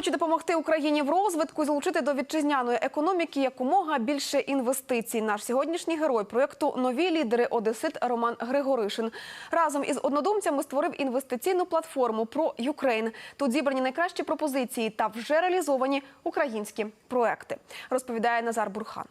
хоче допомогти Україні в розвитку і залучити до вітчизняної економіки якомога більше інвестицій. Наш сьогоднішній герой проєкту Нові лідери Одесит Роман Григоришин разом із однодумцями створив інвестиційну платформу про Юкрейн. Тут зібрані найкращі пропозиції та вже реалізовані українські проекти. Розповідає Назар Бурхан.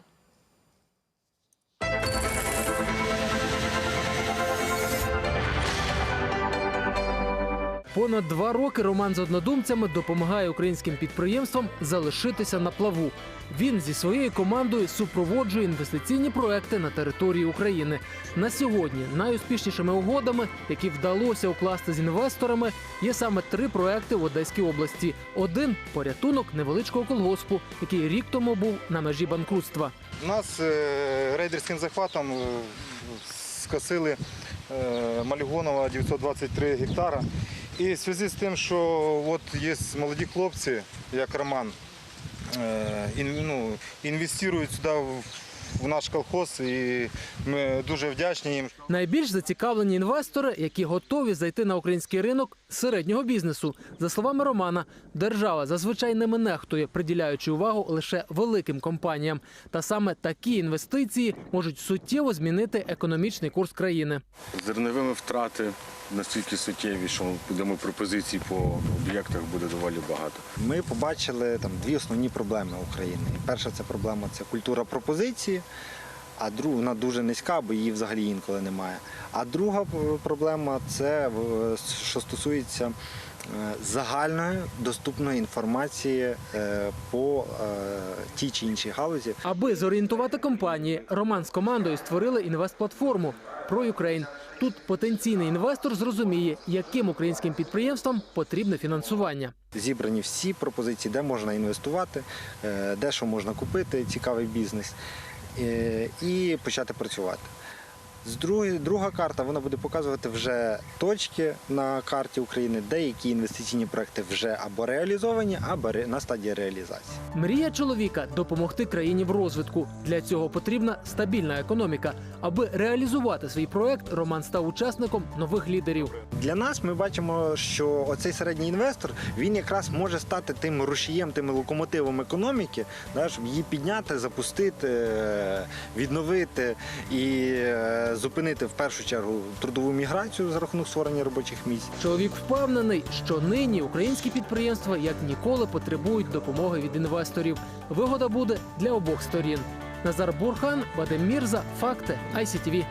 Понад два роки Роман з однодумцями допомагає українським підприємствам залишитися на плаву. Він зі своєю командою супроводжує інвестиційні проекти на території України. На сьогодні найуспішнішими угодами, які вдалося укласти з інвесторами, є саме три проекти в Одеській області. Один порятунок невеличкого колгоспу, який рік тому був на межі банкрутства. Нас е, рейдерським захватом е, скосили е, Малігонова 923 гектара. І в зв'язку з тим, що от є молоді хлопці, як Роман, е, ну, інвестують сюди в- в наш колхоз, і ми дуже вдячні їм. Найбільш зацікавлені інвестори, які готові зайти на український ринок середнього бізнесу. За словами Романа, держава зазвичай ними нехтує, приділяючи увагу лише великим компаніям. Та саме такі інвестиції можуть суттєво змінити економічний курс країни. Зерновими втрати настільки суттєві, що будемо пропозицій по об'єктах буде доволі багато. Ми побачили там дві основні проблеми України. Перша це проблема це культура пропозиції, а друга вона дуже низька, бо її взагалі інколи немає. А друга проблема це що стосується е, загальної доступної інформації е, по е, тій чи іншій галузі. Аби зорієнтувати компанії, Роман з командою створили інвестплатформу про Юкрейн. Тут потенційний інвестор зрозуміє, яким українським підприємствам потрібне фінансування. Зібрані всі пропозиції, де можна інвестувати, де що можна купити, цікавий бізнес, і почати працювати. З другої, друга карта вона буде показувати вже точки на карті України, де які інвестиційні проекти вже або реалізовані, або на стадії реалізації. Мрія чоловіка допомогти країні в розвитку. Для цього потрібна стабільна економіка. Аби реалізувати свій проект, Роман став учасником нових лідерів. Для нас ми бачимо, що оцей середній інвестор він якраз може стати тим рушієм, тим локомотивом економіки, щоб її підняти, запустити, е, відновити і е, зупинити в першу чергу трудову міграцію за рахунок створення робочих місць. Чоловік впевнений, що нині українські підприємства як ніколи потребують допомоги від інвесторів. Вигода буде для обох сторін. Назар Бурхан, Вадим Мірза, факти ICTV.